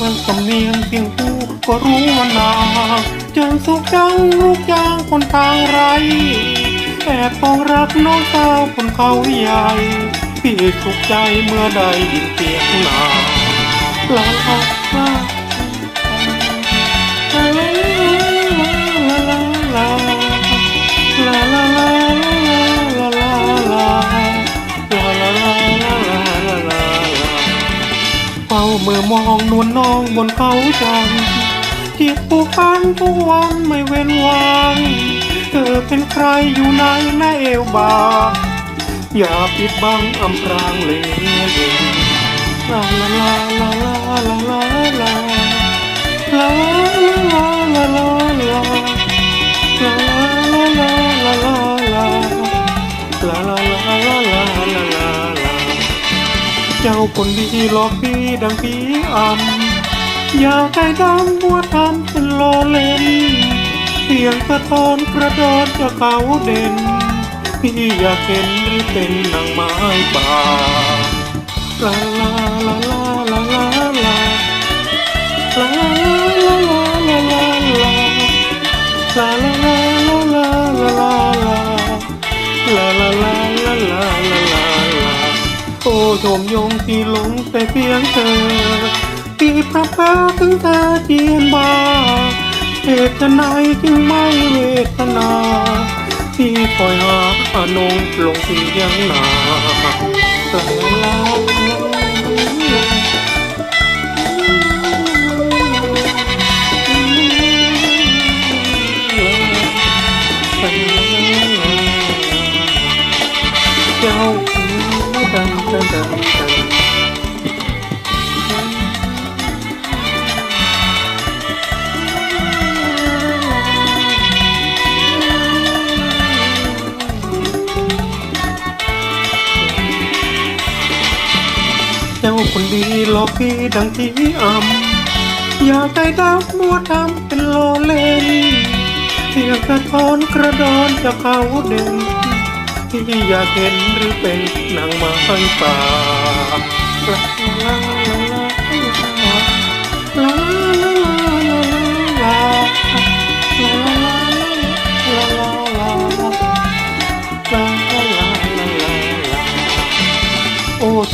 มันสำเนียงเสียงพูดก็รู้มานานเจอสุกจังลูกยางคนทางไรแอบปองรักน้องสาวคนเขาใหญ่พี่ทุกใจเมื่อใดยินเสียงนาลาลาลา มื่อมองนวลน้องบนเขาจังจิตผู้พันทุกวันไม่เว้นวันเธอเป็นใครอยู่ในหน้าเอวบา อย่าปิดบังอำพรางเลยลาลาลาลาลาลาลาลาลาลา จ้าคนดีหลอกพี่ดังพี่อำอย่าใจดำมัวทำเป็นล้อเล่นเสียงสะท้อนกระดอนจะเขาเด่น พี่อยากเห็นหรือเป็นนางไม้ป่าลาลาลาลา ชมยงที่หลงแต่เพียงเธอที่พระเพอถึงเธอเทียนบาเหตุจะไหจึงไม่เวทนาที่คอยหาอนงลงที่ยังหนาแต่ละ เจ้าคนดีหลอกพี่ดังที่อ่ำอยากได้ดาวมัวทำเป็นโลเล่นเที่ยกระทอนกระดอนจะเขาเด่นที่อยากเห็นหรือเป็นนางไม้ป่า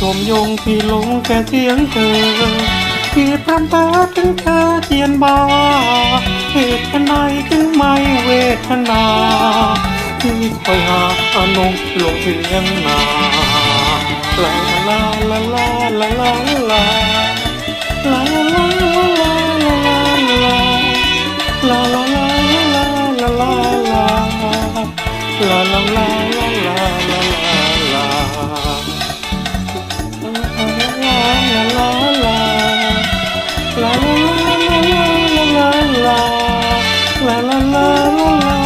ทมยงพี่ลงแก่เสียงเธอพี่พรำเพ้อถึงเธอเจียนบาเหตุทนายถึงไม่เวทนาพี่คอยหาอนงลงเสียงนาลาลาลาลาลาลา la la la la